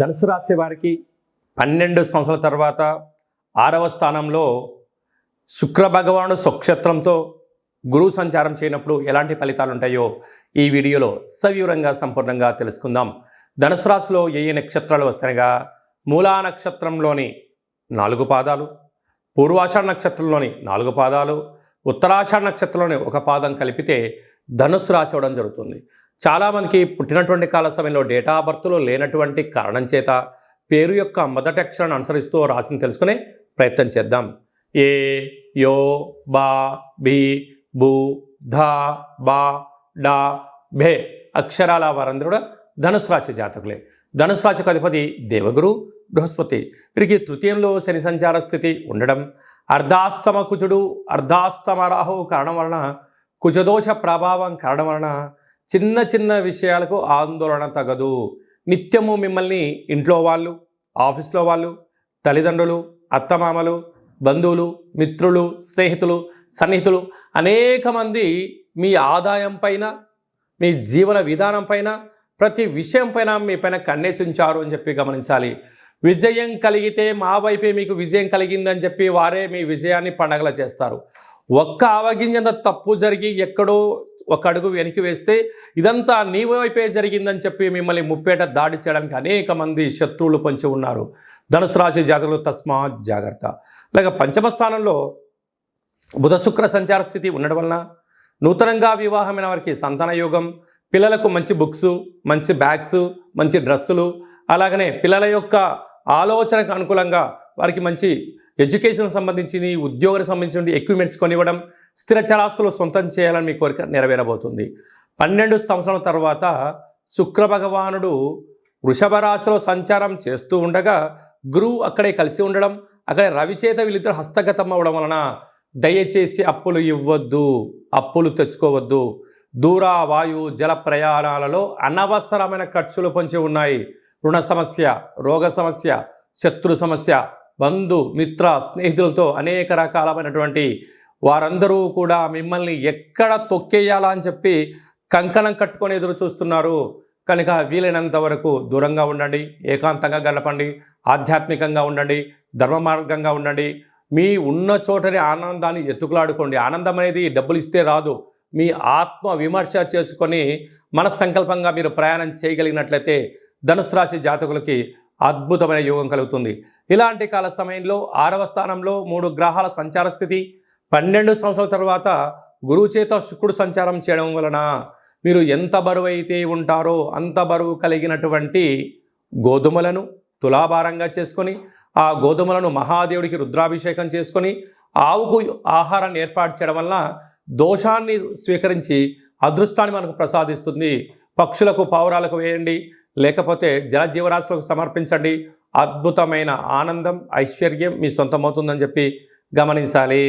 ధనుసు రాశి వారికి పన్నెండు సంవత్సరాల తర్వాత ఆరవ స్థానంలో శుక్ర భగవానుడు స్వక్షేత్రంతో గురువు సంచారం చేయనప్పుడు ఎలాంటి ఫలితాలు ఉంటాయో ఈ వీడియోలో సవివరంగా సంపూర్ణంగా తెలుసుకుందాం. ధనుసు రాశిలో ఏ ఏ నక్షత్రాలు వస్తాయిగా మూలా నక్షత్రంలోని నాలుగు పాదాలు పూర్వాషాఢ నక్షత్రంలోని నాలుగు పాదాలు ఉత్తరాషాఢ నక్షత్రంలోని ఒక పాదం కలిపితే ధనుసు రాశి అవడం జరుగుతుంది. చాలామందికి పుట్టినటువంటి కాల సమయంలో డేటా ఆఫ్ బర్త్లో లేనటువంటి కారణం చేత పేరు యొక్క మొదటి అక్షరాన్ని అనుసరిస్తూ రాశిని తెలుసుకునే ప్రయత్నం చేద్దాం. ఏ యో బా బి బు ధ బా డా భే అక్షరాల వారందరూ కూడా ధనుసు రాశి జాతకులే. ధనుసు రాశికి అధిపతి దేవగురు బృహస్పతి. వీరికి తృతీయంలో శని సంచార స్థితి ఉండడం. అర్ధాస్తమ కుజుడు అర్ధాస్తమ రాహువు కారణం వలన కుజదోష ప్రభావం కారణం వలన చిన్న చిన్న విషయాలకు ఆందోళన తగదు. నిత్యము మిమ్మల్ని ఇంట్లో వాళ్ళు ఆఫీస్లో వాళ్ళు తల్లిదండ్రులు అత్తమామలు బంధువులు మిత్రులు స్నేహితులు సన్నిహితులు అనేక మంది మీ ఆదాయం పైన మీ జీవన విధానం పైన ప్రతి విషయం పైన మీ పైన కన్నేసించారు అని చెప్పి గమనించాలి. విజయం కలిగితే మా వైపే మీకు విజయం కలిగిందని చెప్పి వారే మీ విజయాన్ని పండగల చేస్తారు. ఒక్క అవగింజంత తప్పు జరిగి ఎక్కడో ఒక అడుగు వెనక్కి వేస్తే ఇదంతా నీ వైపే జరిగిందని చెప్పి మిమ్మల్ని ముప్పేట దాడి చేయడానికి అనేక మంది శత్రువులు పొంచి ఉన్నారు. ధనుసు రాశి జాతకులు తస్మాత్ జాగ్రత్త. అలాగే పంచమ స్థానంలో బుధ శుక్ర సంచార స్థితి ఉండడం వలన నూతనంగా వివాహమైన వారికి సంతాన యోగం పిల్లలకు మంచి బుక్స్ మంచి బ్యాగ్స్ మంచి డ్రెస్సులు అలాగనే పిల్లల యొక్క ఆలోచనకు అనుకూలంగా వారికి మంచి ఎడ్యుకేషన్ సంబంధించి ఉద్యోగానికి సంబంధించిన ఎక్విప్మెంట్స్ కొనివ్వడం స్థిర చరాస్తులు సొంతం చేయాలని మీ కోరిక నెరవేరబోతుంది. పన్నెండు సంవత్సరాల తర్వాత శుక్ర భగవానుడు వృషభ రాశిలో సంచారం చేస్తూ ఉండగా గురువు అక్కడే కలిసి ఉండడం అక్కడే రవిచేత వీళ్ళిద్దరు హస్తగతం అవ్వడం వలన దయచేసి అప్పులు ఇవ్వద్దు అప్పులు తెచ్చుకోవద్దు. దూర వాయు జల ప్రయాణాలలో అనవసరమైన ఖర్చులు పొంచి ఉన్నాయి. రుణ సమస్య రోగ సమస్య శత్రు సమస్య బంధు మిత్ర స్నేహితులతో అనేక రకాలమైనటువంటి వారందరూ కూడా మిమ్మల్ని ఎక్కడ తొక్కేయాలా అని చెప్పి కంకణం కట్టుకొని ఎదురు చూస్తున్నారు. కనుక వీలైనంత వరకు దూరంగా ఉండండి ఏకాంతంగా గడపండి ఆధ్యాత్మికంగా ఉండండి ధర్మ మార్గంగా ఉండండి. మీ ఉన్న చోటని ఆనందాన్ని ఎత్తుకులాడుకోండి. ఆనందం అనేది డబ్బులు ఇస్తే రాదు. మీ ఆత్మ విమర్శ చేసుకొని మనస్సంకల్పంగా మీరు ప్రయాణం చేయగలిగినట్లయితే ధనుసు రాశి జాతకులకి అద్భుతమైన యోగం కలుగుతుంది. ఇలాంటి కాల సమయంలో ఆరవ స్థానంలో మూడు గ్రహాల సంచార స్థితి పన్నెండు సంవత్సరాల తర్వాత గురువు చేత శుక్రుడు సంచారం చేయడం వలన మీరు ఎంత బరువు అయితే ఉంటారో అంత బరువు కలిగినటువంటి గోధుమలను తులాభారంగా చేసుకొని ఆ గోధుమలను మహాదేవుడికి రుద్రాభిషేకం చేసుకొని ఆవుకు ఆహారాన్ని ఏర్పాటు చేయడం వల్ల దోషాన్ని స్వీకరించి అదృష్టాన్ని మనకు ప్రసాదిస్తుంది. పక్షులకు పావురాలకు వేయండి. లేకపోతే జలజీవరాశులకు సమర్పించండి. అద్భుతమైన ఆనందం ఐశ్వర్యం మీ సొంతమవుతుందని చెప్పి గమనించాలి.